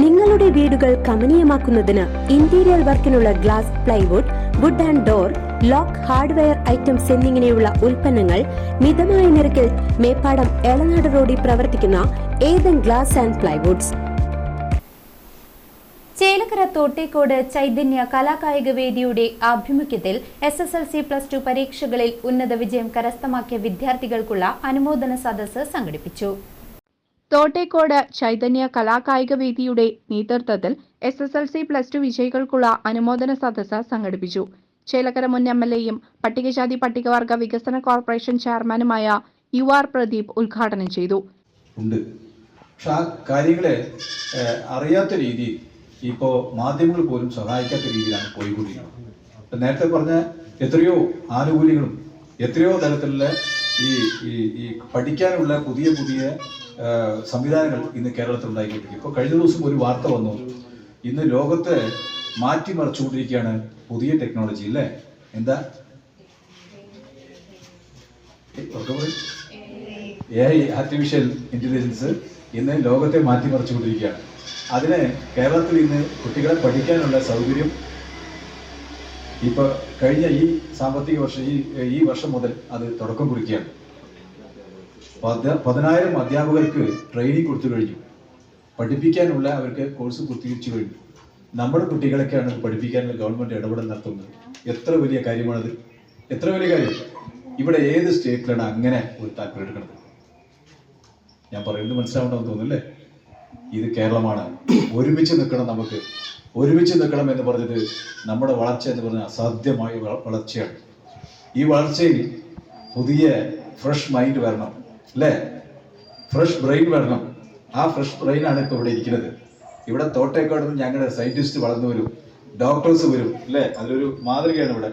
നിങ്ങളുടെ വീടുകൾ കമനീയമാക്കുന്നതിന് interior വർക്കിനുള്ള glass plywood wood and door lock hardware items എന്നിങ്ങനെയുള്ള ഉൽപ്പന്നങ്ങൾ മിതമായ നിരക്കിൽ മേപ്പാടം എളനാട് റോഡിൽ പ്രവർത്തിക്കുന്ന Ethan glass and plywoods Chelakkara Thottekkode Chaitanya കലാകായിക വേദിയുടെ ആഭിമുഖ്യത്തിൽ S S L C plus two പരീക്ഷകളിൽ ഉന്നത വിജയം കരസ്ഥമാക്കിയ വിദ്യാർത്ഥികൾക്കുള്ള അനുമോദന സദസ്സ് സംഘടിപ്പിച്ചു. തോട്ടേക്കോട് ചൈതന്യ കലാകായിക വേദിയുടെ നേതൃത്വത്തിൽ S S L C plus two വിജയികൾക്കുള്ള അനുമോദന സദസ്സ് സംഘടിപ്പിച്ചു. ചേലക്കര മുൻ എം എൽ എയും പട്ടികജാതി പട്ടികവർഗ വികസന കോർപ്പറേഷൻ ചെയർമാനുമായ യു ആർ പ്രദീപ് ഉദ്ഘാടനം ചെയ്തു. കാര്യങ്ങളെ അറിയാത്ത രീതിയിൽ ഇപ്പോൾ മാധ്യമങ്ങൾ പോലും സഹായിക്കാത്ത രീതിയിലാണ് പോയിക്കൊണ്ടിരിക്കുന്നത്. നേരത്തെ പറഞ്ഞ എത്രയോ ആനുകൂല്യങ്ങളും എത്രയോ തരത്തിലുള്ള ഈ ഈ ഈ പഠിക്കാനുള്ള പുതിയ പുതിയ സംവിധാനങ്ങൾ ഇന്ന് കേരളത്തിൽ ഉണ്ടായിക്കൊണ്ടിരിക്കും ഇപ്പോൾ കഴിഞ്ഞ ദിവസം ഒരു വാർത്ത വന്നു. ഇന്ന് ലോകത്തെ മാറ്റിമറിച്ചുകൊണ്ടിരിക്കുകയാണ് പുതിയ ടെക്നോളജി അല്ലേ? എന്താ? എ ഐ ആർട്ടിഫിഷ്യൽ ഇന്റലിജൻസ് ഇന്ന് ലോകത്തെ മാറ്റിമറിച്ചുകൊണ്ടിരിക്കുകയാണ്. അതിന് കേരളത്തിൽ ഇന്ന് കുട്ടികളെ പഠിക്കാനുള്ള സൗകര്യം ഇപ്പൊ കഴിഞ്ഞ ഈ സാമ്പത്തിക വർഷം ഈ ഈ വർഷം മുതൽ അത് തുടക്കം കുറിക്കുകയാണ്. പത- പതിനായിരം അധ്യാപകർക്ക് ട്രെയിനിങ് കൊടുത്തു കഴിഞ്ഞു. പഠിപ്പിക്കാനുള്ള അവർക്ക് കോഴ്സ് പൂർത്തീകരിച്ചു കഴിഞ്ഞു. നമ്മുടെ കുട്ടികളൊക്കെയാണ് പഠിപ്പിക്കാനുള്ള ഗവൺമെന്റ് ഇടപെടൽ നടത്തുന്നത്. എത്ര വലിയ കാര്യമാണത്? എത്ര വലിയ കാര്യം? ഇവിടെ ഏത് സ്റ്റേറ്റിലാണ് അങ്ങനെ ഒരു താല്പര്യം എടുക്കുന്നത്? ഞാൻ പറയുന്നത് മനസ്സിലാവണമെന്ന് തോന്നുന്നില്ലേ ഇത് കേരളമാണ്. ഒരുമിച്ച് നിൽക്കണം നമുക്ക്. ഒരുമിച്ച് നിൽക്കണം എന്ന് പറഞ്ഞത് നമ്മുടെ വളർച്ച എന്ന് പറഞ്ഞാൽ അസാധ്യമായ വള- വളർച്ചയാണ്. ഈ വളർച്ചയിൽ പുതിയ ഫ്രഷ് മൈൻഡ് വരണം അല്ലേ? ഫ്രഷ് ബ്രെയിൻ വരണം. ആ ഫ്രഷ് ബ്രെയിനാണ് ഇപ്പോൾ ഇവിടെ ഇരിക്കുന്നത്. ഇവിടെ തോട്ടേക്കാട് നിന്ന് ഞങ്ങളുടെ സയന്റിസ്റ്റ് വളർന്നു വരും ഡോക്ടേഴ്സ് വരും അല്ലേ? അതിലൊരു മാതൃകയാണ് ഇവിടെ.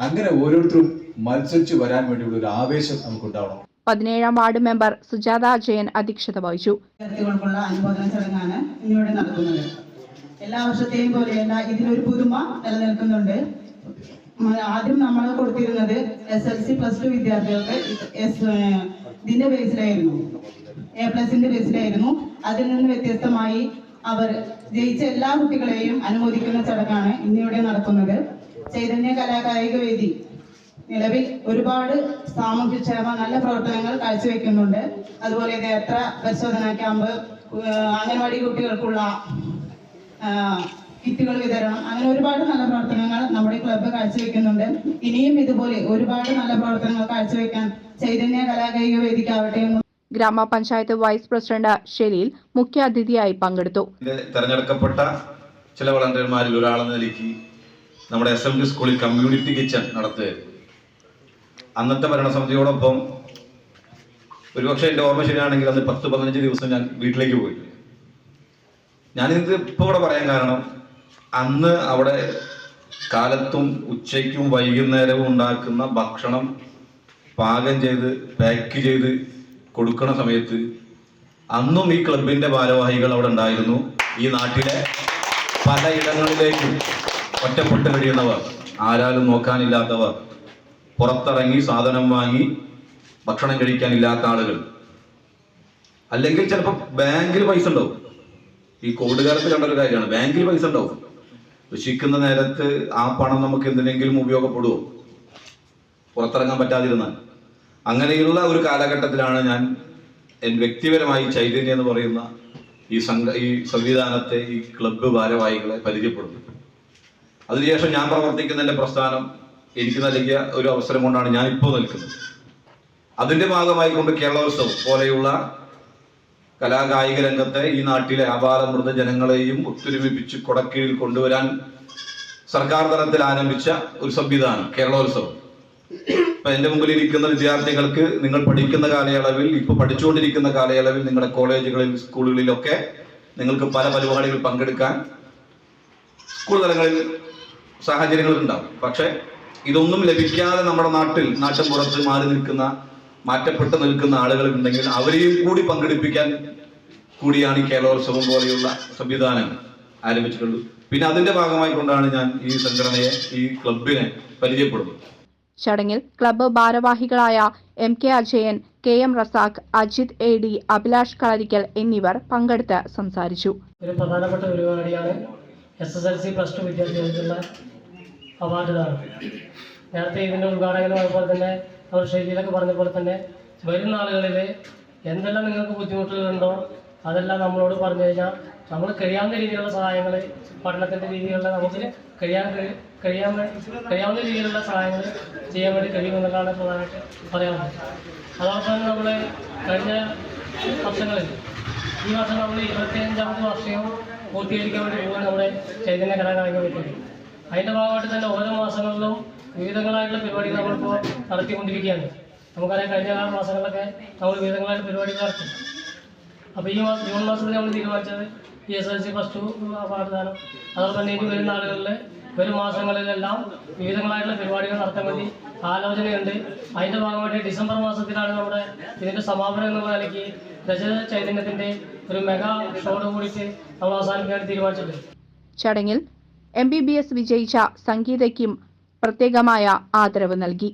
അങ്ങനെ ഓരോരുത്തരും മത്സരിച്ചു വരാൻ വേണ്ടിയുള്ള ഒരു ആവേശം നമുക്കുണ്ടാവണം. പതിനേഴാം വാർഡ് മെമ്പർ സുജാത അജയൻ അധ്യക്ഷത വഹിച്ചു. എല്ലാ വർഷത്തെയും പോലെയല്ല ഇതിനൊരു പുതുമ നിലനിൽക്കുന്നുണ്ട്. ആദ്യം നമ്മൾ കൊടുത്തിരുന്നത് S L C plus two വിദ്യാർത്ഥികൾക്ക് എസ് ഇതിന്റെ ബേസിലായിരുന്നു. എ പ്ലസിന്റെ ബേസിലായിരുന്നു. അതിൽ നിന്ന് വ്യത്യസ്തമായി അവർ ജയിച്ച എല്ലാ കുട്ടികളെയും അനുമോദിക്കുന്ന ചടങ്ങാണ് ഇന്നിവിടെ നടക്കുന്നത്. ചൈതന്യ കലാകായിക വേദി നിലവിൽ ഒരുപാട് സാമൂഹ്യ സേവ നല്ല പ്രവർത്തനങ്ങൾ കാഴ്ചവെക്കുന്നുണ്ട്. അതുപോലെ നേത്ര പരിശോധന ക്യാമ്പ് അംഗൻവാടി കുട്ടികൾക്കുള്ള കിറ്റുകൾ വിതരണം. അങ്ങനെ ഒരുപാട് നല്ല പ്രവർത്തനങ്ങൾ നമ്മുടെ ക്ലബ്ബ് കാഴ്ചവെക്കുന്നുണ്ട്. ഇനിയും ഇതുപോലെ ഒരുപാട് നല്ല പ്രവർത്തനങ്ങൾ കാഴ്ചവെക്കാൻ ചൈതന്യ കലാകായിക വേദിക്കാവട്ടെ എന്ന് ഗ്രാമപഞ്ചായത്ത് വൈസ് പ്രസിഡന്റ് ഷെലീൽ മുഖ്യാതിഥിയായി പങ്കെടുത്തു. ഇതിൽ തെരഞ്ഞെടുക്കപ്പെട്ട ചില വളണ്ടിയർമാരിൽ ഒരാളെന്ന നിലയ്ക്ക് നമ്മുടെ എസ് എം ഡി സ്കൂളിൽ കമ്മ്യൂണിറ്റി കിച്ചൺ നടത്തുകയായിരുന്നു. അന്നത്തെ ഭരണസമിതിയോടൊപ്പം ഒരുപക്ഷെ എന്റെ ഓർമ്മ ശരിയാണെങ്കിൽ അന്ന് പത്ത് പതിനഞ്ച് ദിവസം ഞാൻ വീട്ടിലേക്ക് പോയി. ഞാനിത് ഇപ്പോൾ ഇവിടെ പറയാൻ കാരണം അന്ന് അവിടെ കാലത്തും ഉച്ചയ്ക്കും വൈകുന്നേരവും ഉണ്ടാക്കുന്ന ഭക്ഷണം പാകം ചെയ്ത് പാക്ക് ചെയ്ത് കൊടുക്കുന്ന സമയത്ത് അന്നും ഈ ക്ലബിന്റെ ഭാരവാഹികൾ അവിടെ ഉണ്ടായിരുന്നു. ഈ നാട്ടിലെ പലയിടങ്ങളിലേക്കും ഒറ്റപ്പെട്ട് കഴിയുന്നവർ ആരാലും നോക്കാനില്ലാത്തവർ. പുറത്തിറങ്ങി സാധനം വാങ്ങി ഭക്ഷണം കഴിക്കാനില്ലാത്ത ആളുകൾ. അല്ലെങ്കിൽ ചിലപ്പോൾ ബാങ്കിൽ പൈസ ഉണ്ടാവും. ഈ കോവിഡ് കാലത്ത് കണ്ട ഒരു കാര്യമാണ് ബാങ്കിൽ പൈസ ഉണ്ടാവും. വിശിക്കുന്ന നേരത്ത് ആ പണം നമുക്ക് എന്തിനെങ്കിലും ഉപയോഗപ്പെടുമോ പുറത്തിറങ്ങാൻ പറ്റാതിരുന്നാൽ. അങ്ങനെയുള്ള ഒരു കാലഘട്ടത്തിലാണ് ഞാൻ വ്യക്തിപരമായി ചൈതന്യം എന്ന് പറയുന്ന ഈ സംഘ ഈ സംവിധാനത്തെ ഈ ക്ലബ്ബ് ഭാരവാഹികളെ പരിചയപ്പെടുന്നത്. അതിനുശേഷം ഞാൻ പ്രവർത്തിക്കുന്ന എന്റെ പ്രസ്ഥാനം എനിക്ക് നൽകിയ ഒരു അവസരം കൊണ്ടാണ് ഞാൻ ഇപ്പോൾ നിൽക്കുന്നത്. അതിന്റെ ഭാഗമായി കൊണ്ട് കേരളോത്സവം പോലെയുള്ള കലാകായിക രംഗത്തെ ഈ നാട്ടിലെ ആപാലമൃത ജനങ്ങളെയും ഒത്തൊരുമിപ്പിച്ച് കൊടക്കീഴിൽ കൊണ്ടുവരാൻ സർക്കാർ തലത്തിൽ ആരംഭിച്ച ഒരു സംവിധാനം കേരളോത്സവം. ഇപ്പൊ എന്റെ മുമ്പിൽ ഇരിക്കുന്ന വിദ്യാർത്ഥികൾക്ക് നിങ്ങൾ പഠിക്കുന്ന കാലയളവിൽ ഇപ്പൊ പഠിച്ചുകൊണ്ടിരിക്കുന്ന കാലയളവിൽ നിങ്ങളുടെ കോളേജുകളിൽ സ്കൂളുകളിലൊക്കെ നിങ്ങൾക്ക് പല പരിപാടികളിൽ പങ്കെടുക്കാൻ സ്കൂൾ തലങ്ങളിൽ സാഹചര്യങ്ങൾ ഉണ്ടാവും പക്ഷെ ഇതൊന്നും ലഭിക്കാതെ നമ്മുടെ നാട്ടിൽ നാട്ടിൻപുറത്ത് മാറി നിൽക്കുന്ന മാറ്റപ്പെട്ട് നിൽക്കുന്ന ആളുകൾ ഉണ്ടെങ്കിൽ അവരെയും കൂടി പങ്കെടുപ്പിക്കാൻ കൂടിയാണ് ഈ കേരളോത്സവം പോലെയുള്ള സംവിധാനങ്ങൾ. ആരംഭിച്ചിട്ടുള്ളത് പിന്നെ അതിന്റെ ഭാഗമായി കൊണ്ടാണ് ഞാൻ ഈ സംഘടനയെ ഈ ക്ലബിനെ പരിചയപ്പെടുന്നത്. ചടങ്ങിൽ ക്ലബ്ബ് ഭാരവാഹികളായ M K Ajayan K M Razak Ajith A D Abhilash Kalarickal എന്നിവർ പങ്കെടുത്ത് സംസാരിച്ചു. ഒരു പ്രധാനപ്പെട്ട പരിപാടിയാണ് S S L C plus two വിദ്യാർത്ഥികൾക്കുള്ള അവാർഡ് ദാനം നേരത്തെ ഇതിന്റെ ഉദ്ഘാടകനും അതുപോലെ തന്നെ അവർ ശൈലിയിലൊക്കെ പറഞ്ഞ പോലെ തന്നെ വരും നാളുകളിൽ എന്തെല്ലാം നിങ്ങൾക്ക് ബുദ്ധിമുട്ടുകളുണ്ടോ അതെല്ലാം നമ്മളോട് പറഞ്ഞു കഴിഞ്ഞാൽ നമ്മൾ കഴിയാവുന്ന രീതിയിലുള്ള സഹായങ്ങൾ പഠനത്തിന്റെ രീതിയിലുള്ള നമുക്ക് കഴിയാൻ കഴി- കഴിയാൻ കഴിയാവുന്ന രീതിയിലുള്ള സഹായങ്ങൾ ചെയ്യാൻ വേണ്ടി കഴിയുമെന്നുള്ളതാണ് പ്രധാനമായിട്ട് പറയാനുള്ളത്. അതോടൊപ്പം തന്നെ നമ്മൾ കഴിഞ്ഞ വർഷങ്ങളിൽ ഈ വർഷം നമ്മൾ ഇരുപത്തിയഞ്ചാമത് വർഷവും പൂർത്തീകരിക്കാൻ വേണ്ടി പോകുന്ന നമ്മുടെ ചൈതന്യ കലാകായിക വേദിയിൽ അതിന്റെ ഭാഗമായിട്ട് തന്നെ ഓരോ മാസങ്ങളിലും വിവിധങ്ങളായിട്ടുള്ള പരിപാടികൾ നമ്മളിപ്പോൾ നടത്തിക്കൊണ്ടിരിക്കുകയാണ്. നമുക്കറിയാം കഴിഞ്ഞ ആറ് മാസങ്ങളിലൊക്കെ നമ്മൾ വിവിധങ്ങളായിട്ട് പരിപാടികൾ നടത്തി. അപ്പോൾ ഈ മാസം ജൂൺ മാസത്തിൽ നമ്മൾ തീരുമാനിച്ചത് ഈ S L C plus two പാഠദാനം ദാനം അതുപോലെ തന്നെ ഇനി വരുന്ന ആളുകളിൽ വരും മാസങ്ങളിലെല്ലാം വിവിധങ്ങളായിട്ടുള്ള പരിപാടികൾ നടത്താൻ വേണ്ടി ആലോചനയുണ്ട്. അതിന്റെ ഭാഗമായിട്ട് ഡിസംബർ മാസത്തിലാണ് നമ്മുടെ ഇതിന്റെ സമാപനം എന്ന നിലയ്ക്ക് രചന ചൈതന്യത്തിന്റെ ഒരു മെഗാ ഷോയോട് കൂടിയിട്ട് നമ്മൾ അവസാനിക്കാൻ തീരുമാനിച്ചിട്ടുണ്ട്. ചടങ്ങിൽ എം ബി ബി എസ് വിജയിച്ച സംഗീതയ്ക്കും പ്രത്യേകമായ ആദരവ് നൽകി.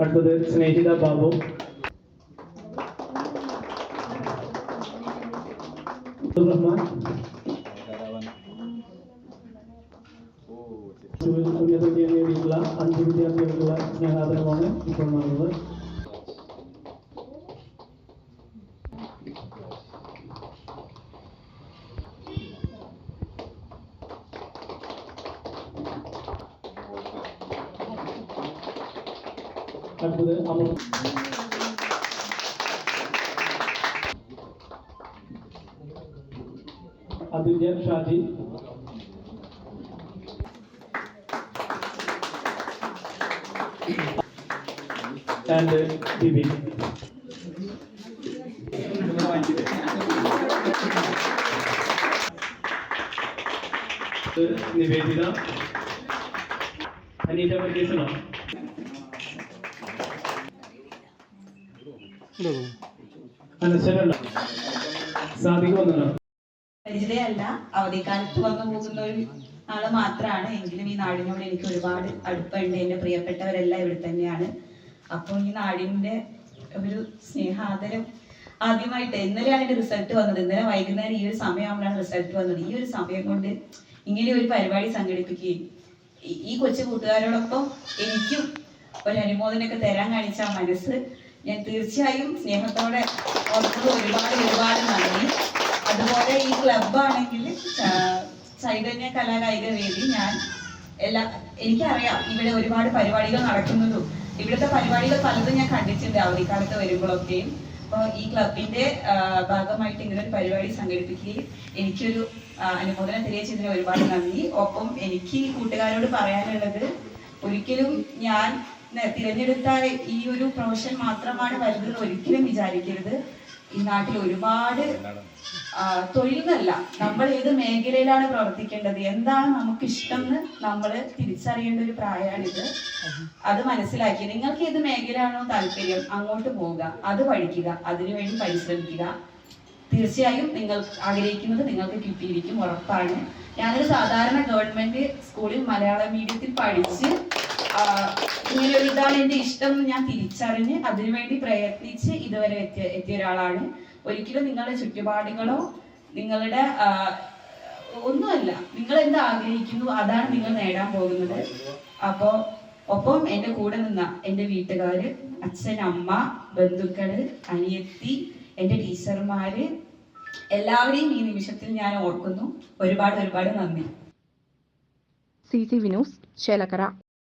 അടുത്തത് സ്നേഹിത ബാബു. റഹ്മാൻ വിദ്യാർത്ഥികൾക്കുള്ള സ്നേഹാദരമാണ് ഇപ്പോൾ നടന്നത് അടുത്തത് അമർ അതുല്യ ഷാജി ആൻഡ് ബിബി നിവേദിത. അനീത വർഗീസണോ അനശ്വരല്ല. സാധിക്കുമെന്നല്ലോ അവധിക്കാലത്ത് വന്നു പോകുന്ന ഒരു ആൾ മാത്രമാണ് എങ്കിലും ഈ നാടിനോട് എനിക്ക് ഒരുപാട് അടുപ്പമുണ്ട് എന്റെ പ്രിയപ്പെട്ടവരെല്ലാം ഇവിടെ തന്നെയാണ്. അപ്പോൾ ഈ നാടിന്റെ ഒരു സ്നേഹാദരം ആദ്യമായിട്ട് ഇന്നലെയാണ് എന്റെ റിസൾട്ട് വന്നത്. ഇന്നലെ വൈകുന്നേരം ഈ ഒരു സമയമാകുമ്പോഴാണ് റിസൾട്ട് വന്നത്. ഈ ഒരു സമയം കൊണ്ട് ഇങ്ങനെ ഒരു പരിപാടി സംഘടിപ്പിക്കുകയും ഈ- കൊച്ചു കൂട്ടുകാരോടൊപ്പം എനിക്കും ഒരു അനുമോദനമൊക്കെ തരാൻ കാണിച്ച മനസ്സ് ഞാൻ തീർച്ചയായും സ്നേഹത്തോടെ ഓർക്കുന്നത് ഒരുപാട് ഒരുപാട് നന്ദി. അതുപോലെ ഈ ക്ലബാണെങ്കിൽ ചൈതന്യ കലാകായിക വേദി ഞാൻ എല്ലാ എനിക്കറിയാം ഇവിടെ ഒരുപാട് പരിപാടികൾ നടക്കുന്നതും. ഇവിടുത്തെ പരിപാടികൾ പലതും ഞാൻ കണ്ടിട്ടുണ്ട് അവധിക്കാലത്ത് വരുമ്പോഴൊക്കെയും അപ്പോൾ ഈ ക്ലബിന്റെ ഭാഗമായിട്ട് ഇങ്ങനെ ഒരു പരിപാടി സംഘടിപ്പിക്കുകയും എനിക്കൊരു അനുമോദനം തെളിയിച്ചതിന് ഒരുപാട് നന്ദി. ഒപ്പം എനിക്ക് കൂട്ടുകാരോട് പറയാനുള്ളത് ഒരിക്കലും ഞാൻ തിരഞ്ഞെടുത്ത ഈ ഒരു പ്രൊഫഷൻ മാത്രമാണ് വലുതെന്ന് ഒരിക്കലും വിചാരിക്കരുത്. ഈ നാട്ടിൽ ഒരുപാട് തൊഴിലെന്നല്ല നമ്മൾ ഏത് മേഖലയിലാണ് പ്രവർത്തിക്കേണ്ടത്? എന്താണ് നമുക്ക് ഇഷ്ടം എന്ന് നമ്മൾ തിരിച്ചറിയേണ്ട ഒരു പ്രായമാണിത്. അത് മനസ്സിലാക്കി. നിങ്ങൾക്ക് ഏത് മേഖലയാണോ താല്പര്യം അങ്ങോട്ട് പോവുക. അത് പഠിക്കുക. അതിനുവേണ്ടി പരിശ്രമിക്കുക. തീർച്ചയായും നിങ്ങൾ ആഗ്രഹിക്കുന്നത് നിങ്ങൾക്ക് കിട്ടിയിരിക്കും. ഉറപ്പാണ്. ഞാനൊരു സാധാരണ ഗവൺമെന്റ് സ്കൂളിൽ മലയാളം മീഡിയത്തിൽ പഠിച്ച് ഇങ്ങനെ ഒരു ഇഷ്ടം ഞാൻ തിരിച്ചറിഞ്ഞ് അതിനുവേണ്ടി പ്രയത്നിച്ച് ഇതുവരെ എത്തിയ എത്തിയ ഒരാളാണ്. ഒരിക്കലും നിങ്ങളുടെ ചുറ്റുപാടുകളോ നിങ്ങളുടെ ഒന്നുമല്ല നിങ്ങൾ എന്ത് ആഗ്രഹിക്കുന്നു അതാണ് നിങ്ങൾ നേടാൻ പോകുന്നത്. അപ്പോ ഒപ്പം എന്റെ കൂടെ നിന്ന എന്റെ വീട്ടുകാര് അച്ഛൻ അമ്മ ബന്ധുക്കൾ അനിയത്തി എന്റെ ടീച്ചർമാര് എല്ലാവരെയും ഈ നിമിഷത്തിൽ ഞാൻ ഓർക്കുന്നു. ഒരുപാട് ഒരുപാട് നന്ദി. C C Vinus Chelakkara.